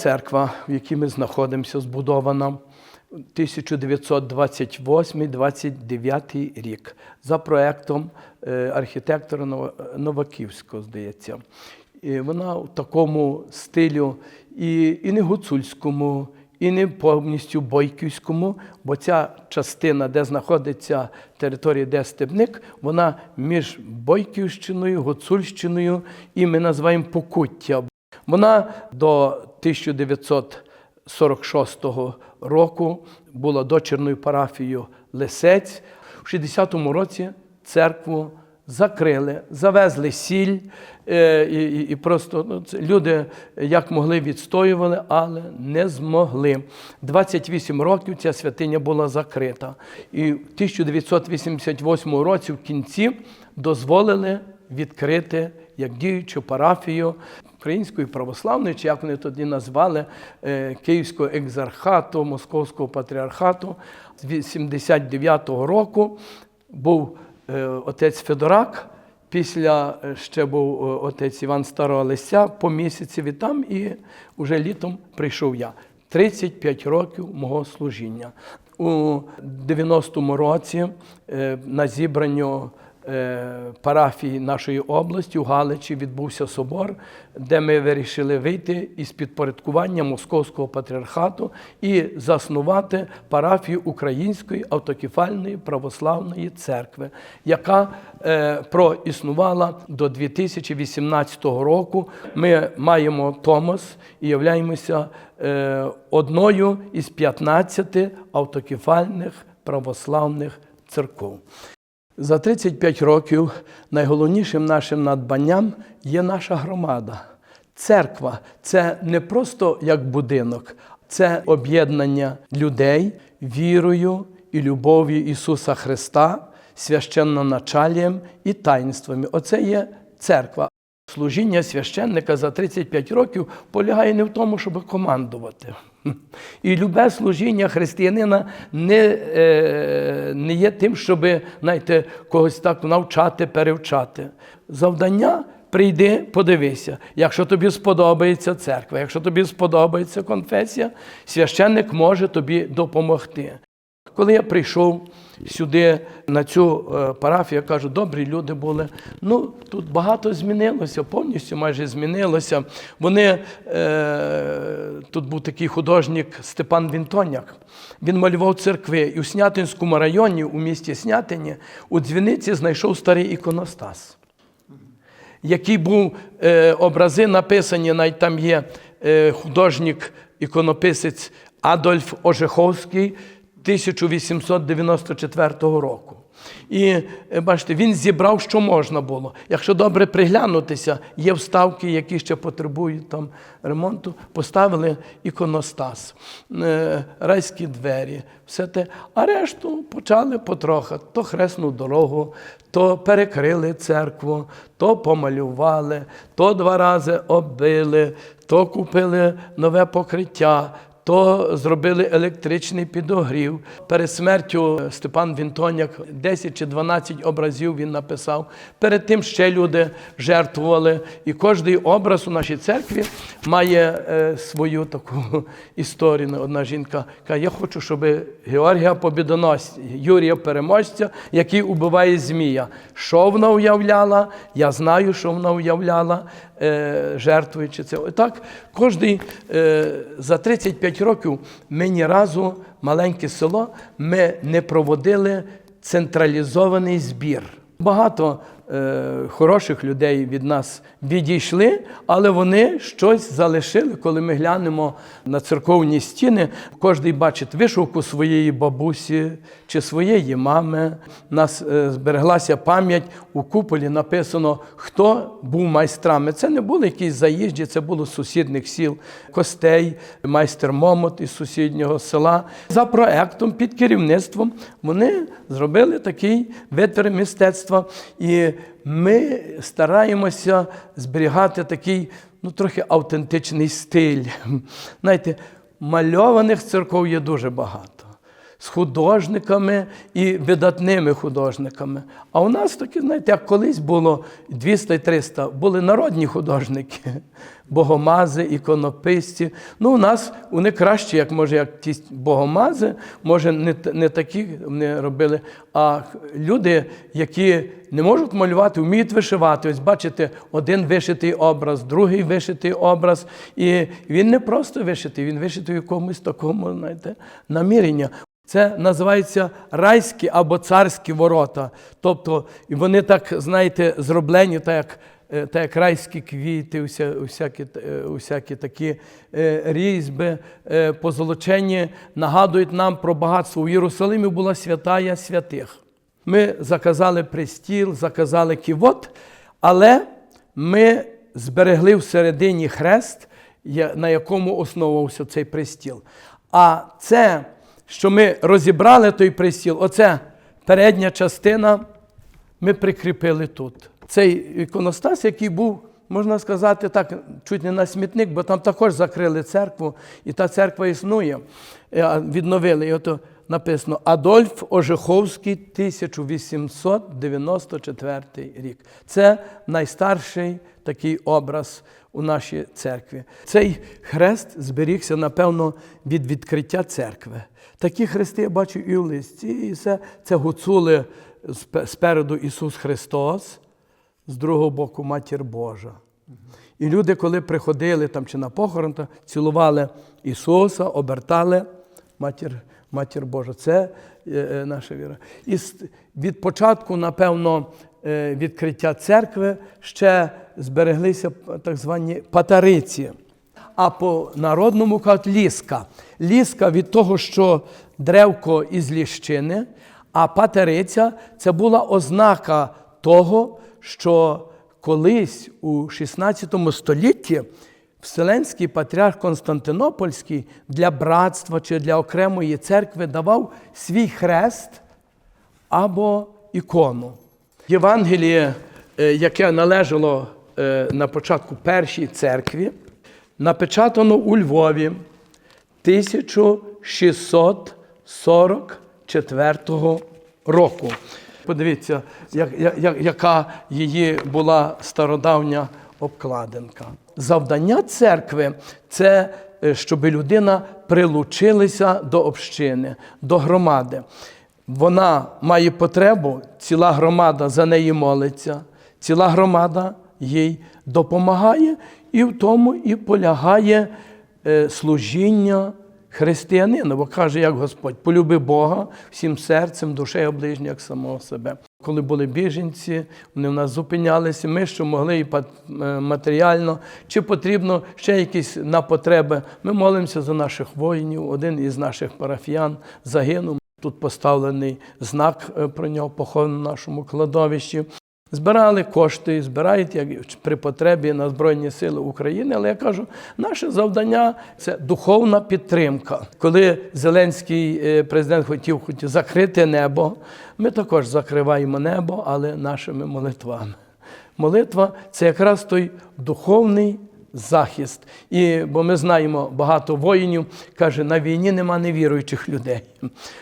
церква, в якій ми знаходимося, збудована 1928-29 рік за проектом е, архітектора Новаківського, здається. І вона в такому стилю і, і не гуцульському, і не повністю бойківському, бо ця частина, де знаходиться територія, де степник, вона між Бойківщиною, Гуцульщиною і ми називаємо Покуття. Вона до 1946 року була дочірною парафією Лисець. У 60-му році церкву закрили, завезли сіль, е, і, і, просто ну, люди як могли відстоювали, але не змогли. 28 років ця святиня була закрита. І в 1988 році в кінці дозволили відкрити як діючу парафію Української православної, чи як вони тоді назвали е, Київського екзархату, Московського патріархату з 89-го року був е, отець Федорак. Після е, ще був отець Іван Старого Лися по місяці від там, і вже літом прийшов я. 35 років мого служіння. У 90-му році на зібранню парафії нашої області у Галичі відбувся собор, де ми вирішили вийти із підпорядкування Московського патріархату і заснувати парафію Української автокефальної православної церкви, яка е, проіснувала до 2018 року. Ми маємо Томос і являємося е, одною із 15 автокефальних православних церков. За 35 років найголовнішим нашим надбанням є наша громада. Церква це не просто як будинок, це об'єднання людей вірою і любов'ю Ісуса Христа, священноначалієм і таїнствами. Оце є церква. Служіння священника за 35 років полягає не в тому, щоб командувати. І любе служіння християнина не, е, не є тим, щоб знаєте, когось так навчати, перевчати. Завдання прийди, подивися. Якщо тобі сподобається церква, якщо тобі сподобається конфесія, священник може тобі допомогти. Коли я прийшов сюди на цю е, парафію, я кажу, добрі люди були. Ну, тут багато змінилося, повністю майже змінилося. Вони, е, тут був такий художник Степан Вінтоняк. Він малював церкви. І у Снятинському районі, у місті Снятині, у дзвіниці знайшов старий іконостас який був е, образи написані, навіть там є е, художник, іконописець Адольф Ожеховський 1894 року. І е, бачите, він зібрав, що можна було. Якщо добре приглянутися, є вставки, які ще потребують там ремонту. Поставили іконостас, е, райські двері, все те. А решту почали потроха. То хресну дорогу, то перекрили церкву, то помалювали, то два рази оббили, то купили нове покриття. То зробили електричний підогрів. Перед смертю Степан Вінтоняк 10 чи 12 образів він написав. Перед тим ще люди жертвували. І кожний образ у нашій церкві має е, свою таку історію. Одна жінка каже: Я хочу, щоб Георгія Побідоносця, Юрія Переможця, який убиває Змія. Що вона уявляла? Я знаю, що вона уявляла, е, жертвуючи це. Отак, кожний е, за 35 років ми ні разу маленьке село ми не проводили централізований збір. Багато хороших людей від нас відійшли, але вони щось залишили, коли ми глянемо на церковні стіни. Кожний бачить вишивку своєї бабусі чи своєї мами. У нас е, збереглася пам'ять у куполі написано, хто був майстрами. Це не були якісь заїжджі, це було з сусідних сіл Костей, майстер Момот із сусіднього села. За проектом під керівництвом вони зробили такий витвір мистецтва. І ми стараємося зберігати такий ну, трохи автентичний стиль. Знаєте, мальованих церков є дуже багато. З художниками і видатними художниками. А у нас такі, знаєте, як колись було 200-300, були народні художники, богомази, іконописці. Ну, у нас вони кращі, як може, як ті богомази, може, не, не такі вони робили, а люди, які не можуть малювати, вміють вишивати. Ось бачите, один вишитий образ, другий вишитий образ. І він не просто вишитий, він вишитий в якомусь такому, знаєте, намірення. Це називається райські або царські ворота. Тобто вони так, знаєте, зроблені, так як, е, так як райські квіти, уся, усякі, е, усякі такі е, різьби, позолочені, нагадують нам про багатство. У Єрусалимі була святая святих. Ми заказали пристіл, заказали ківот, але ми зберегли всередині хрест, на якому основувався цей пристіл. А це, що ми розібрали той пристіл, оце передня частина, ми прикріпили тут. Цей іконостас, який був, можна сказати, так, чуть не на смітник, бо там також закрили церкву, і та церква існує. Е, Відновили. І ото написано Адольф Ожеховський, 1894 рік. Це найстарший такий образ у нашій церкві. Цей хрест зберігся, напевно, від відкриття церкви. Такі хрести я бачу і в листі, і все. Це гуцули спереду Ісус Христос, з другого боку Матір Божа. І люди, коли приходили там чи на похорон, то цілували Ісуса, обертали Матір, Матір Божа. Це е, е, наша віра. І від початку, напевно, е, відкриття церкви ще збереглися так звані патариці. А по народному кажуть ліска. Ліска від того, що древко із ліщини, а патериця це була ознака того, що колись у 16 столітті Вселенський патріарх Константинопольський для братства чи для окремої церкви давав свій хрест або ікону. Євангеліє, е, яке належало на початку першій церкві, напечатано у Львові 1644 року. Подивіться, як- як- яка її була стародавня обкладинка. Завдання церкви це е, щоб людина прилучилася до общини, до громади. Вона має потребу, ціла громада за неї молиться, ціла громада їй допомагає, і в тому і полягає е, служіння християнина, бо каже, як Господь, полюби Бога всім серцем, душею ближнього, як самого себе. Коли були біженці, вони в нас зупинялися, ми що могли і е, матеріально, чи потрібно ще якісь на потреби. Ми молимося за наших воїнів. Один із наших парафіян загинув. Тут поставлений знак е, про нього похований на нашому кладовищі. Збирали кошти, збирають як при потребі на Збройні Сили України. Але я кажу, наше завдання це духовна підтримка. Коли Зеленський е, президент хотів, хотів закрити небо, ми також закриваємо небо, але нашими молитвами. Молитва це якраз той духовний захист. І, бо ми знаємо, багато воїнів каже, на війні нема невіруючих людей.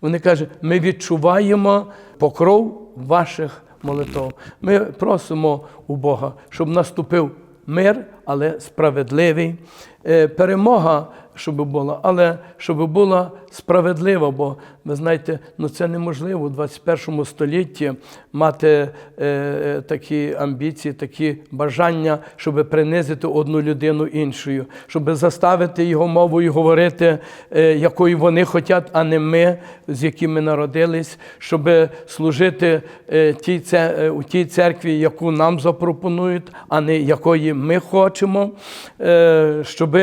Вони кажуть, ми відчуваємо покров ваших молитов. Ми просимо у Бога, щоб наступив мир, але справедливий. Е, Перемога, щоб була, але щоб була справедлива, бо ви знаєте, ну це неможливо у 21 столітті мати е, такі амбіції, такі бажання, щоб принизити одну людину іншою, щоб заставити його мовою говорити, е, якою вони хочуть, а не ми, з якими народились, щоб служити е, тій, це, е, у тій церкві, яку нам запропонують, а не якої ми хочемо, е, щоб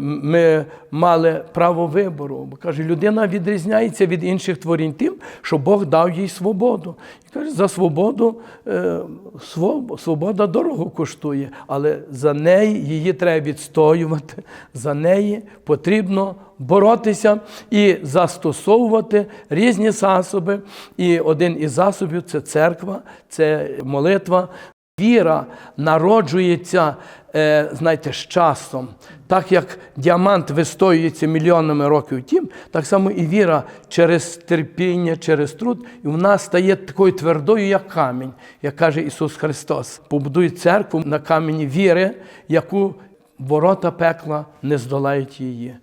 ми мали право вибору. Бо каже, людина відрізняється від інших творінь тим, що Бог дав їй свободу. І каже, за свободу е, свобода дорого коштує, але за неї її треба відстоювати, за неї потрібно боротися і застосовувати різні засоби. І один із засобів це церква, це молитва. Віра народжується знаєте, з часом. Так як діамант вистоюється мільйонами років тім, так само і віра через терпіння, через труд, і вона стає такою твердою, як камінь, як каже Ісус Христос. Побудує церкву на камені віри, яку ворота пекла не здолають її.